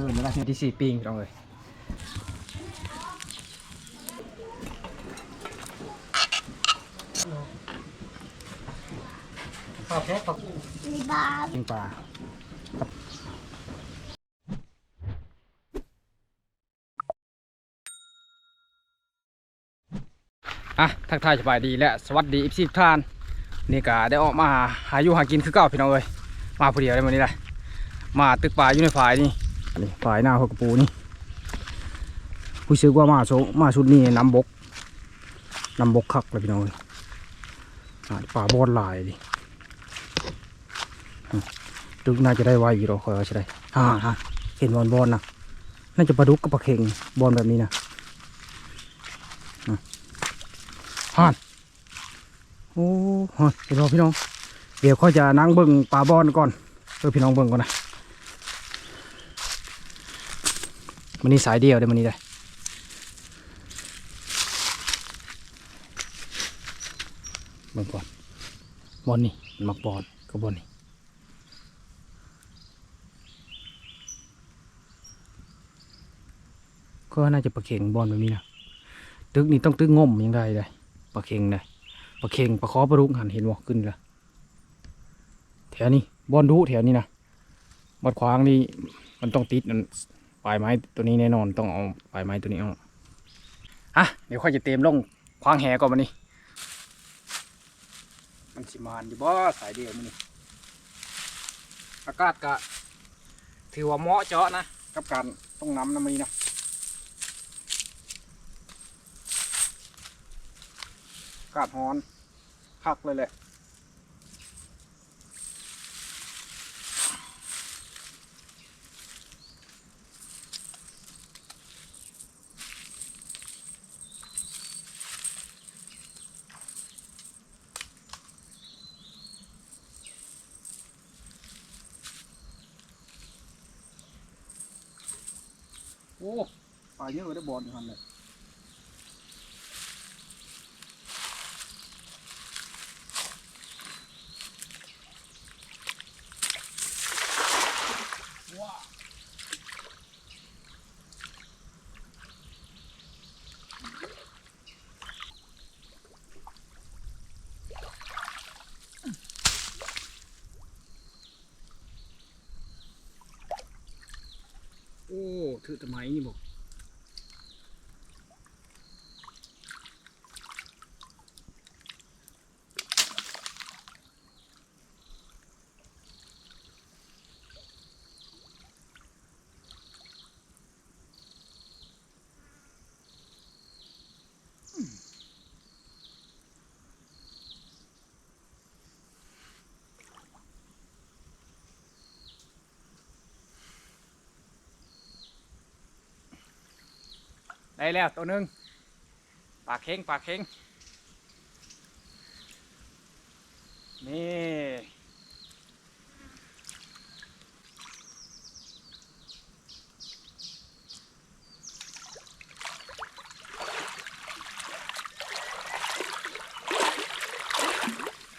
ทินแล้วที่สี่ปิ้งพี่น้องเลยขอบแค่ขอบมีบาร์ปิ้งปลาอะทักทายสบายดีและสวัสดีอีพีทุกท่านนี่ก็ได้ออกมาหาอยู่หากินคือเก่าพี่น้องเลยมาผู้เดียวได้วันนี้เลยมาตึกปลาอยู่ในฝ่ายนี่ อันนี้ฝ่ายหน้าหัวกระปูนี่ผู้ซื้อว่ามาโซมาชุดนี้น้ำบกน้ำบกคักเลยพี่น้องฝ่าปลาบอลลายดิตึกน่าจะได้ไวอยู่หรอกคอยว่าจะได้ฮ่าฮ่าเห็นบอลบอลนะน่าจะปลาดุกกับปลาเข่งบอลแบบนี้นะฮ่านโอ้โหเดี๋ยวรอพี่น้อง เดี๋ยวค่อยจะนั่งเบิ่งปลาบอลก่อนเออพี่น้องเบิ่งก่อนนะ มันนี่สายเดียวเดี๋ยวมันนี่ได้เบิ่งก่อนบอลนี่มันมักบอลกับบอลนี่ก็น่าจะปลาเข่งบอลแบบนี้นะตึกนี่ต้องตึกง่มยังไงเลยปลาเข่งเลยปลาเข่งปลาคอปลารุกหันเห็นบ่ขึ้นละแถวนี้บอลดุแถวนี้นะบอลขวางนี่มันต้องติดนั่น ปลายไม้ตัวนี้แน่นอนต้องเอาปลายไม้ตัวนี้ออกอะเดี๋ยวค่อยจะเต็มลงควางแหก่อนมันนี่มันสิมานอยู่บ่สายเดียวมันนี่อากาศก็ถือว่าเหมาะเจาะนะกับการต้องน้ำน้ำมันนี่นะอากาศร้อนคักเลยแหละ เยอะได้บอลอยู่ทันเลยโอ้ถือทำไม้นี่บอก ได้แล้วตัวหนึ่งปลาเค็งปลาเค็งนี่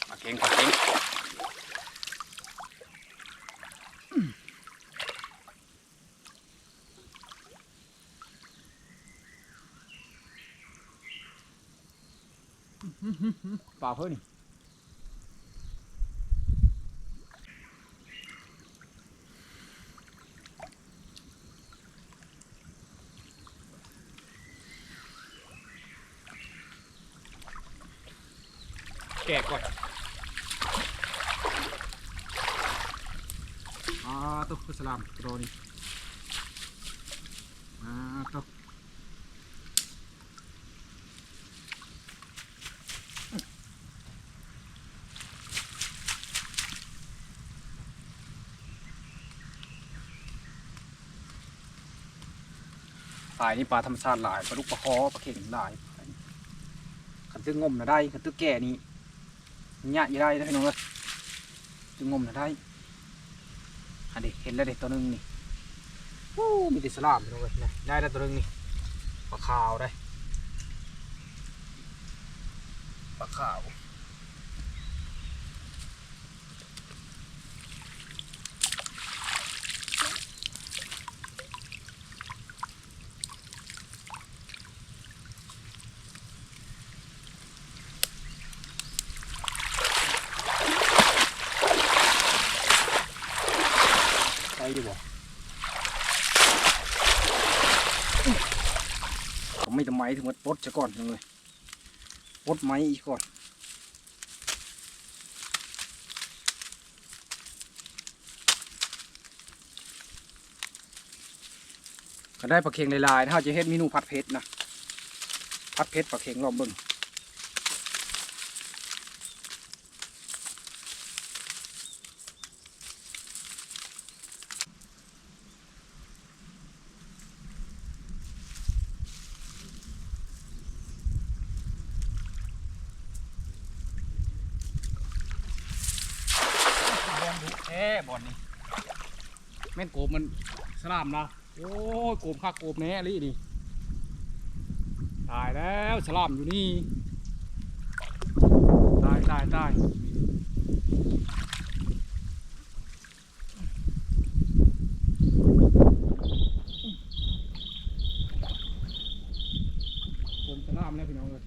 ปลาเค็งปลาเค็ง ปลาเพิ่นนี่แกะก่อนอ่าตุ๊กสลามตัวนี้อ่าตุ๊ก ป ลายนี่ปลาธรรมชาติหลายปลาลูกปลาคอปลาเข่งหลายขันตึกงงมนะได้ขันตึกแก่นี่ยะอยังได้นะพี่น้องเลยตึกงมนะได้อันนี้เห็นแล้วเด็กตัวหนึงนี่โอ้มีแต่สลามพี่น้องเลยนะได้แล้วตัวหนึงนี่ปลาขาวได้ปลาขาว ผมไม่ทำไม ถึงว่าปดจะก่อนเลยปดไม้อีกก่อนก็ได้ปลาเค็งลายๆถ้าจะเฮ็ดเมนูผัดเผ็ดนะผัดเผ็ดปลาเค็งลองเบิ่งบอลดุแท้บอลนี่แมันสลามนะโอ้ยโกบคักโกบแน่ลี่นี่ตายแล้วสลามอยู่นี่ตายตายตายผมสลามแล้วพี่น้องเลย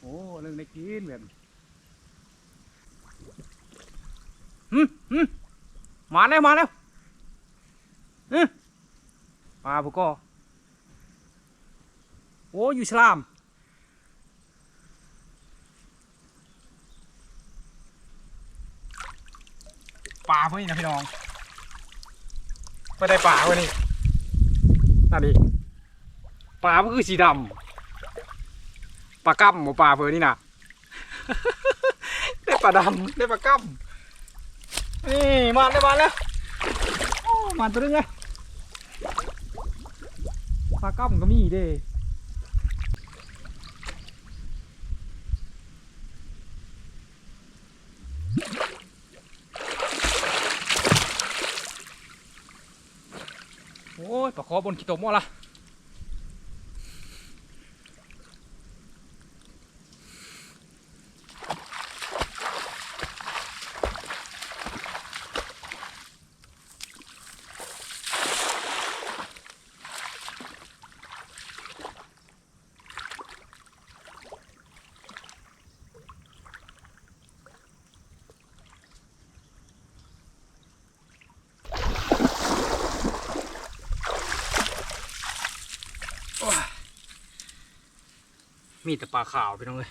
โอ้เรื่องได้กินแบบฮึฮึ มาแล้วมาแล้วมาพวกก็โอ้อยู่สลามปลาเพื่อนนะพี่น้องไม่ได้ปลาเพื่อนนี่นั่นดิปลามันคือสีดำปลากั้มหมูปลาเพื่อนี่นะได้ปลาดำได้ปลากั้ม นี่มาได้วมาแล้วโอ้มาตัวนึงไงปลากั้มก็มีเด้โอ้ยปลาคอบนขี้ตมหมดละ มีแต่ปลาขาวพี่น้องเลย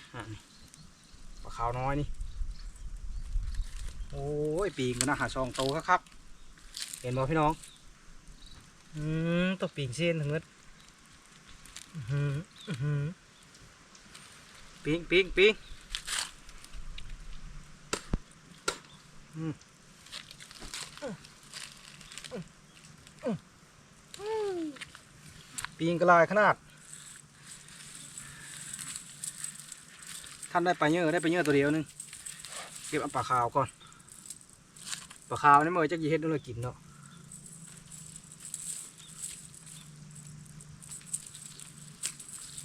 ปลาขาวน้อยนี่ โอ้ยปีงกันนะหาซองโตครับ เห็นบ่พี่น้อง อืมตัวปีงเส้นทั้งหมดอื้อหืออื้อหือปีงปีงปีงอืมปีงกระลายขนาด ท่านได้ปลาเยอะได้ปลาเยอะตัวเดียวหนึงเก็บเอาปลาขาวก่อนปลาขาวนี่มันจะกี่เฮ็ดด้วยเลยกินเนาะ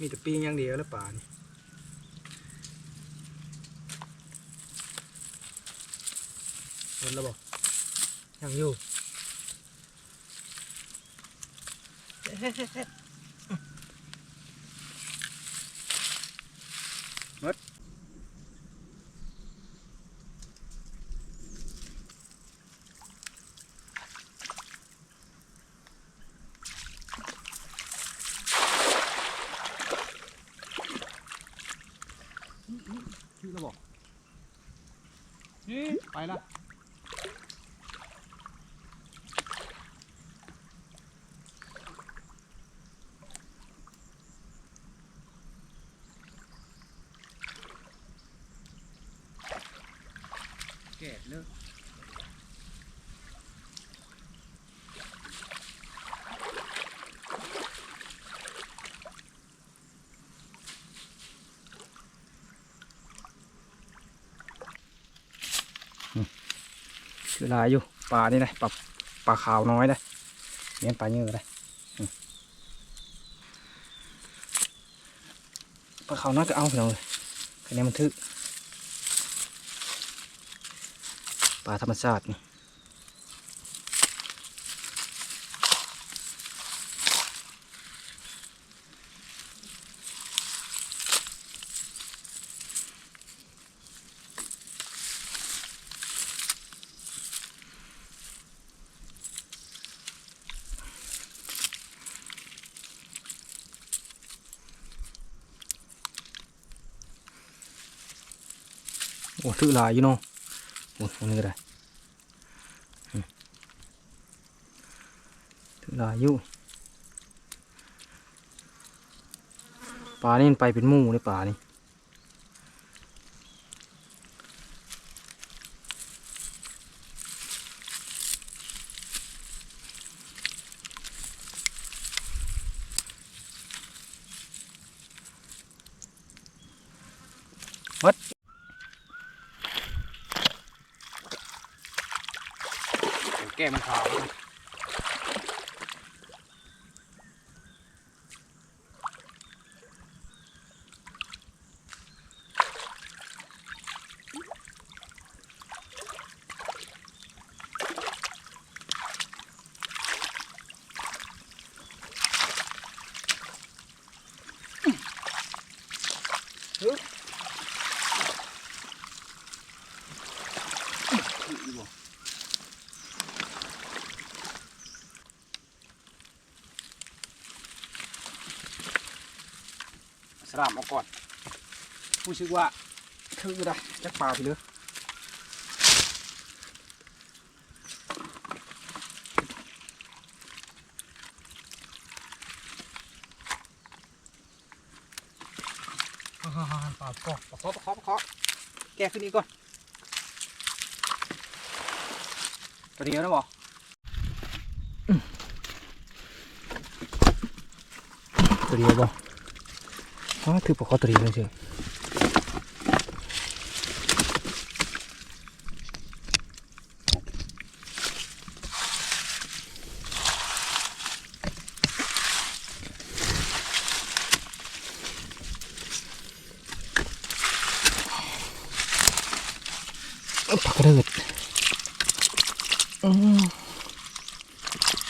มีแต่ปีงอย่างเดียวแล้วปลานี่หมดแล้วบอกยังอยู่ชื่อแล้วบอกนี่ไปละแก่เลิก คือลายอยู่ปลานี่นะปลาปลาขาวน้อยนะเลี้ยงปลาเยอะเลยปลาขาวน้อยก็เอาไปเลยขอันนี้มันทึกปลาธรรมชาตินี่ โอ้ทึกหลายอยู่เนาะโอ้อันนี้ก็ได้อืมทึกหลายอยู่ปลานี่มันไปเป็นหมู่เลยปลานี่แก้มันขาวสามออกก่อนผู้ชื่อว่าคือได้จักปลาไปเลยฮ่าฮ่าฮ่าปลาปอกปลาเคาะปลาเคาะปลาเคาะแก้ขึ้นนี้ก่อนตัวเดียวนะบอตัวเดียวบอ อ๋อถือปลาคอตัวนี้เลยเชียวเอาปลากระเดิดอืม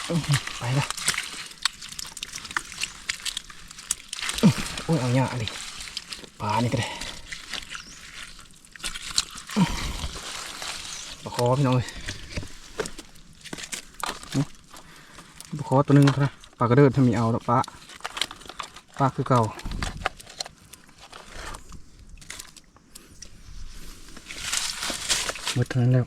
อืมไปละโอ้ยเอาหยาเลยปลานี่ก็ได้ปลาค อพี่น้องเลยบุคอตัวหนึงเท่านะปลากระเดิดถ้ามีเอาแล้วปลาปลาคือเก่าหมดเท่านั้นแล้ว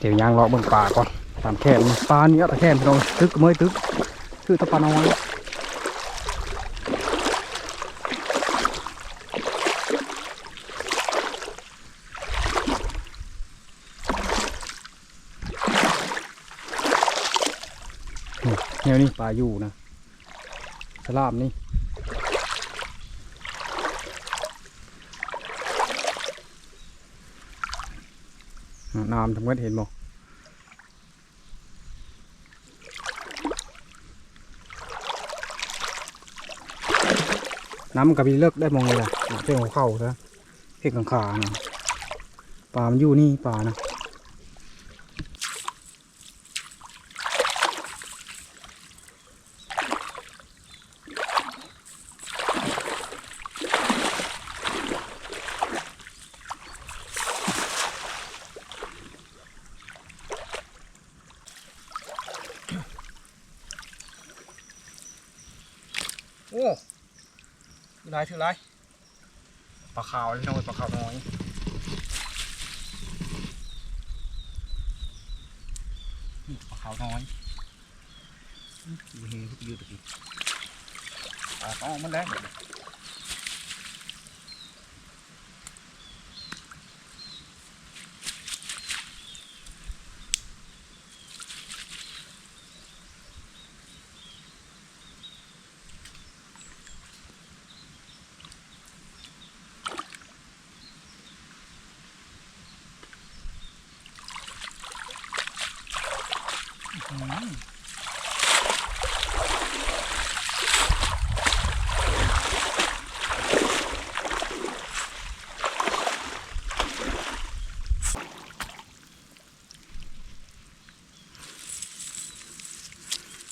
เดี๋ยวยางเลาะเบิ่งป่าก่อนตามแค่นปลาเนี้ยตะแค่นพี่น้องตึกก็เมื่อยตึก คือตะปลาน้อยนี่แนวนี้ปลาอยู่นะสลามนี่ น้ำทำกันเห็นบ่น้ำมันกับพีเลิกได้มองเลยล่ะเจ้าของเข่าซะเพ่งกังขานะปลามันอยู่นี่ปลานะโอ้ ถือไรถือไรปลาขาวน้อยปลาขาวน้อยนี่ปลาขาวน้อยดูเฮทุกยืดตะกี้ออกมันแล้ว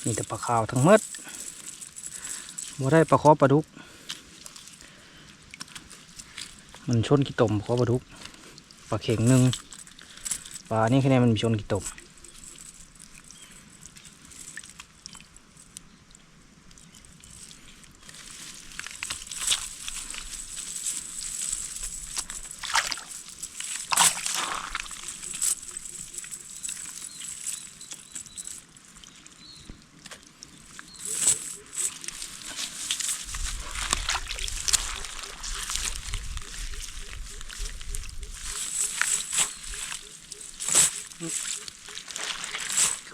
มีแต่ปลาขาวทั้งหมดบ่ได้ปลาคอปลาดุก มันชนกี่ตมปลาคอปลาดุก ปลาเข่งหนึ่งปลานี่คะแนนมันมีชนกี่ตม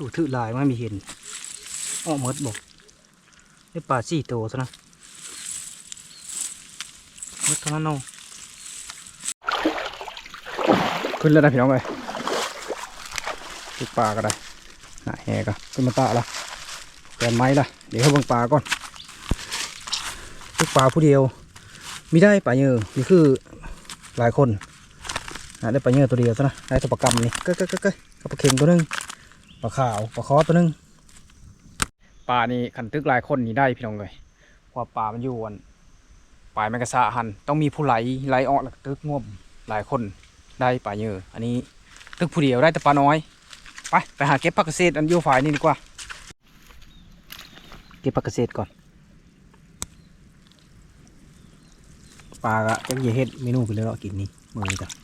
คือถือลายไม่มีเห็นอ้อมดบอกได้ปลาสี่ตัวซะนะมดเท่านั้นเอาขึ้นแล้วนะพี่น้องเลยตึกปลาก็ได้หนาแหก็ขึ้นมาตาละแกนไม้ละเดี๋ยวเขาบังปลาก่อนตึกปลาผู้เดียวไม่ได้ปลาเยอะนี่คือหลายคนหาได้ปลาเยอะตัวเดียวซะนะได้ตัวปลากำนี่เก้ยเก้ยเก้ยเก้ยกับปลาเค็งตัวนึง ปลาขาวปลาคอตัวหนึงปลานี่ขันตึกหลายคนนี่ได้พี่น้องเลยว่าปลามันอยู่อันปลายแมงกะสาหันต้องมีผู้ไหลไหลออกแล้วก็ตึกงวมหลายคนได้ปลาเยอะอันนี้ตึกผู้เดียวได้แต่ปลาน้อยไปไปหาเก็บผักเกษตรอันอยู่ฝ่ายนี่ดีกว่า เก็บผักเกษตรก่อนปลากะจะเห็ดเมนูไปเลยเราะกินนี่มือจ้ะ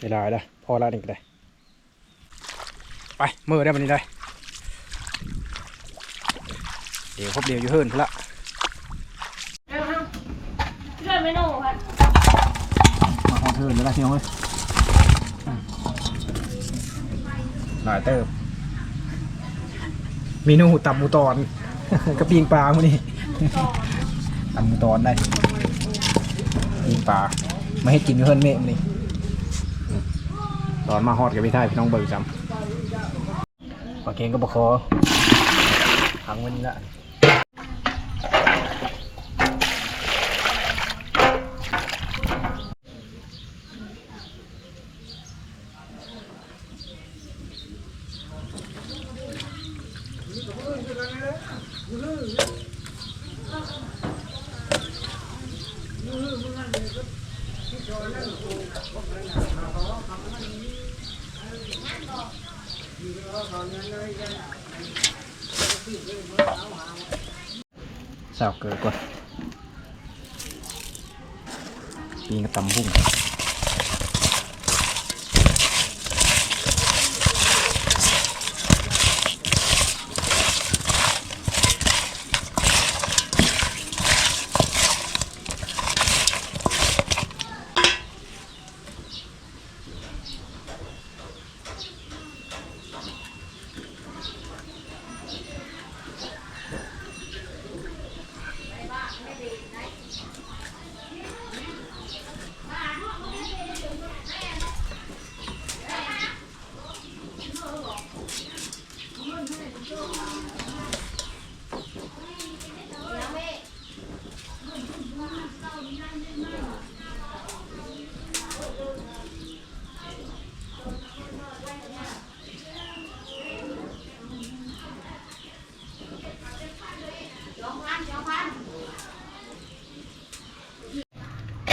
เวลาแล้วพอแล้วนี่ก็ได้ ไปมือได้บันนี้ได้เดี๋ยวพบเดียวอยู่เฮิร์นพุ่นละเลื่อนไม่โน่ค่ะมาฮอดเฮิร์นแล้วพี่น้องเอ้ยหลายเติบเมนูตับมูตอนกระปีงปลามื้อนี้ตับมูตอนได้ปีงปลาไม่ให้กินเฮิร์นเมฆนี้ ตอนมาฮอดกับพี่ท้ายพี่น้องเบิกจำปลาเกงก็บะคอขังวันนี้ละ สาวเกิดก่อนปีกระตำพุ่งน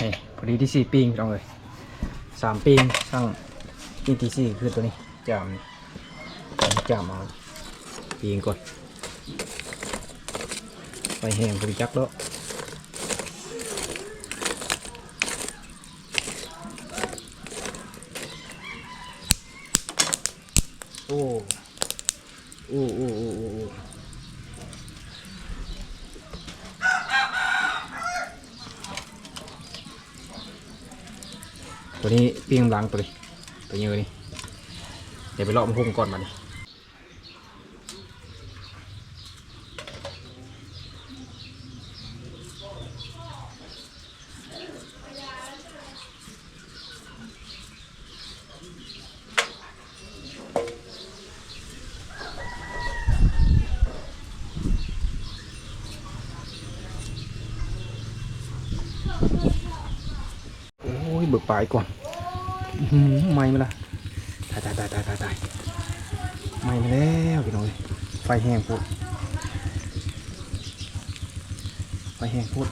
ี่พ อดีที่สี่ปิงพี่น้องเลยสามปิงช่างนี่ที่สี่คือตัวนี้จามจามเอาปิงก่อนไฟแห้งบริจักแล้วโอ้โอ้โอ้โอ้โอ้โอ้ ตัวนี้ปิ้งหลังตัวนี้ตัวเยอะนี่เดี๋ยวไปเลาะมันพุ่งก่อนมาดิโอ้ยเบิกปลายก่อนอื้อหือไหม้มาละตายตายตายตายตายตายไหม้มาแล้วพี่น้อยไฟแห้ งพูดไฟแห้งพูด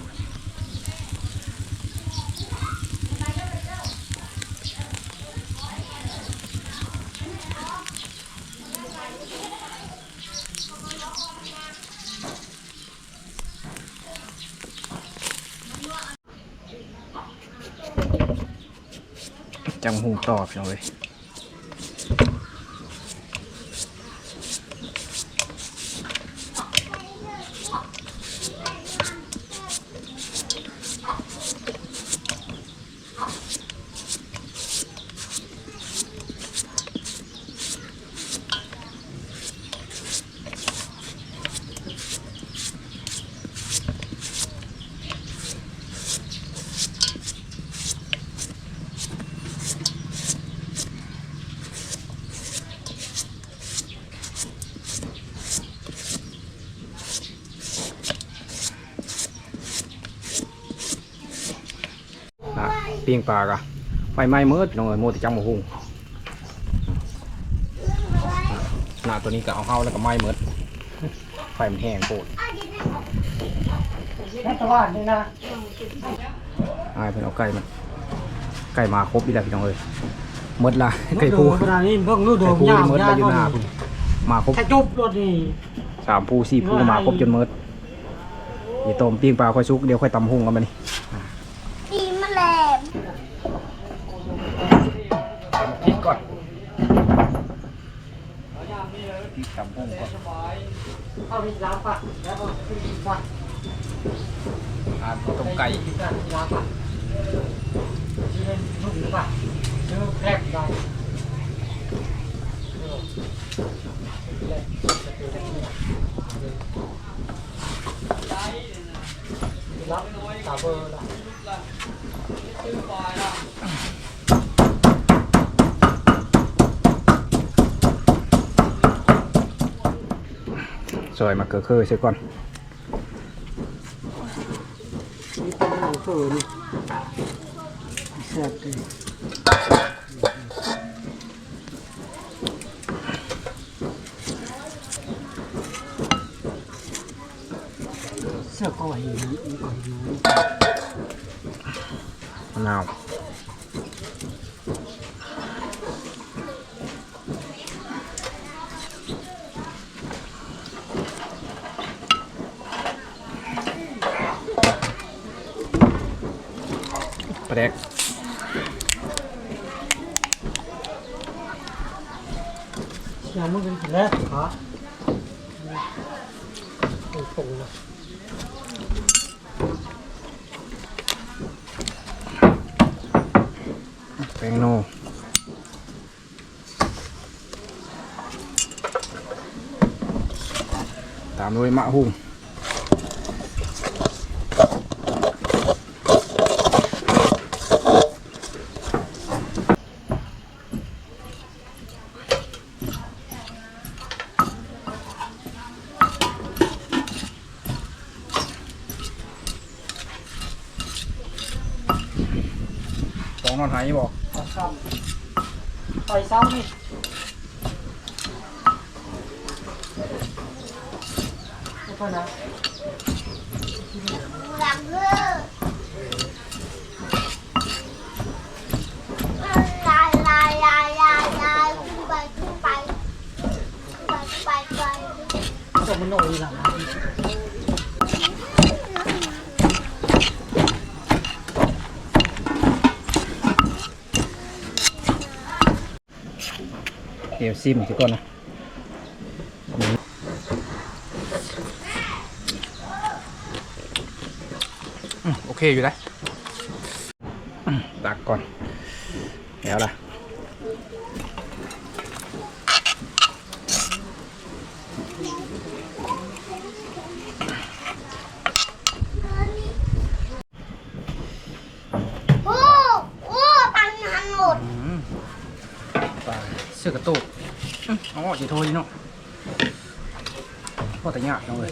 จังหูต่อพี่น้อยนะ ปิ้งปลากะไฟไหม้มื่อพี่น้องเอ้ยโมติจังหมูหุงหน้าตัวนี้ก็เอาเข้าแล้วก็ไหม้มื่อไฟมันแห้งโคตรแค่ตะวันนี่นะอายเพิ่นเอาไก่มันไก่มาครบอีแล้วพี่น้องเอ้ยหมดละไก่ดูปูขนาดนี้เพิ่งรู้ดูไก่ปูยามหมดยาอยู่หน้ามาครบจุบรถนี่สามปูสี่ปูมาครบจนหมดอย่าต้มปิ้งปลาค่อยซุกเดี๋ยวค่อยตำหุงกันมานี่ ตีแมลง พริกก่อนพริกตำหุงก่อน เข้าไปล้างปะแล้วก็ขึ้นปะ อ่าต้มไก่ ล้างปะที่เป็นลูกปะเนื้อแคบได้ รับตาเบอร์ละซอยมาเกลือเคยเสียก่อนเป็นหมูเฟื่อนี่แซ่บดีเสื้อก็เห็นอีกคนอยู่ มะนาวป ลาแดกยังไม่เป็นแรกฮะโอ้โหนะแป้งโนตามด้วยมะฮุ่งสองนอนหายบอก เอาซ้ำต่อยซ้ำนี่ แล้วก็นะหลังเลือลายลายลายลายลายขึ้นไปขึ้นไปขึ้นไปขึ้นไปขึ้นไป โอ้ ก็มันหน่ อยละเดี๋ยวซิมทุกคนนะอืมโอเคอยู่ได้อืมตักก่อนแล้วล่ะโอ้โอ้ปังหันหมดอืมปลาเสื้อกระตุกอื้ออ๋อจีโทยเนาะพ่อแต่ยากจังเลย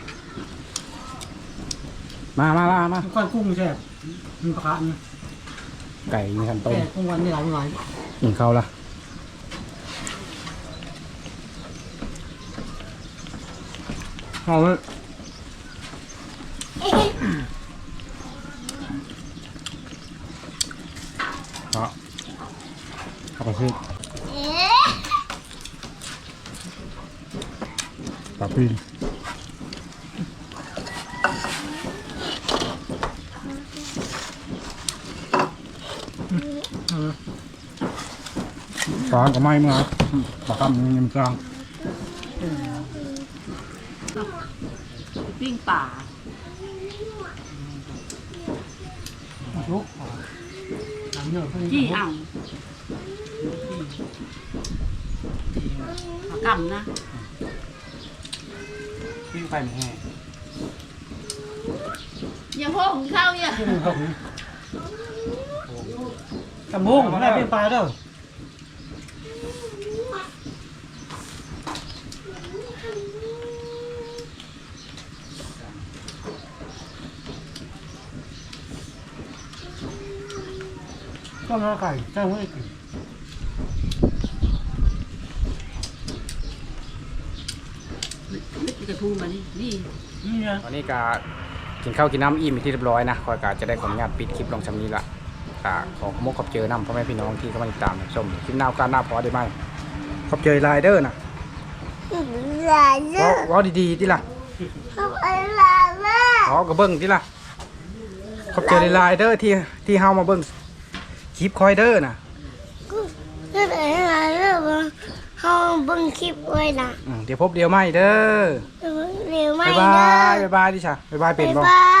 มันนี่ลูกกินเนาะมีบาร์เลยดิอืมใช่เนาะมีบาร์เลยดินี่มาพี่น้องมาแม่ปิ้งปลากับตำมะฮุงอีบ้าดีเลยปะนี่นะมามามามาก้อนกุ้งแซ่บมันประคันไก่มีขันต้ม แต่กุ้งวันนี่หลายหลายกินข้าวละเอาเลยเอาเอาไปซื้อเอ๊ะปลาปีน ปลาก็ไม่มาปลาคำยังกลางปิ้งป่าลุกหลังเนื้อเพิ่งจี้อ่างเอากำนะปิ้งไปแห้งอย่าพ่อของข้าวเนี่ยกระมุงแม่เป็นปลาเด้อ ก็มาไก่เจ้าไม่กินนี่กระทูมานี่นี่นี่ไงตอนนี้ก็กินข้าวกินน้ำอิ่มเป็นที่เรียบร้อยนะคอยกาจะได้ขออนุญาตปิดคลิปลงชำนี้ละกาขอขโมกขอบเจอน้ำพ่อแม่พี่น้องที่เข้ามาติดตามชมคลิปหน้าโอกาสหน้าพอได้ไหมขอบเจอไลเดอร์นะลาเลเว้ายว้าดีๆที่ล่ะเขาไปลาเลยขอกระเบิ้งที่ล่ะขอบเจอไลเดอร์ที่ที่เฮามาเบิ้งค ลิปคอยเดอร์นะก็ไปลาเลยว่าเขาเบิ่งคลิปไว้นะอืมเดี๋ยวพบเดียวไม่เด้อเร็วไม่บ๊ายเด้บายอบ๊ายบายดิช่ะบ๊ายบายเป็นบ๊ายบ่ บาย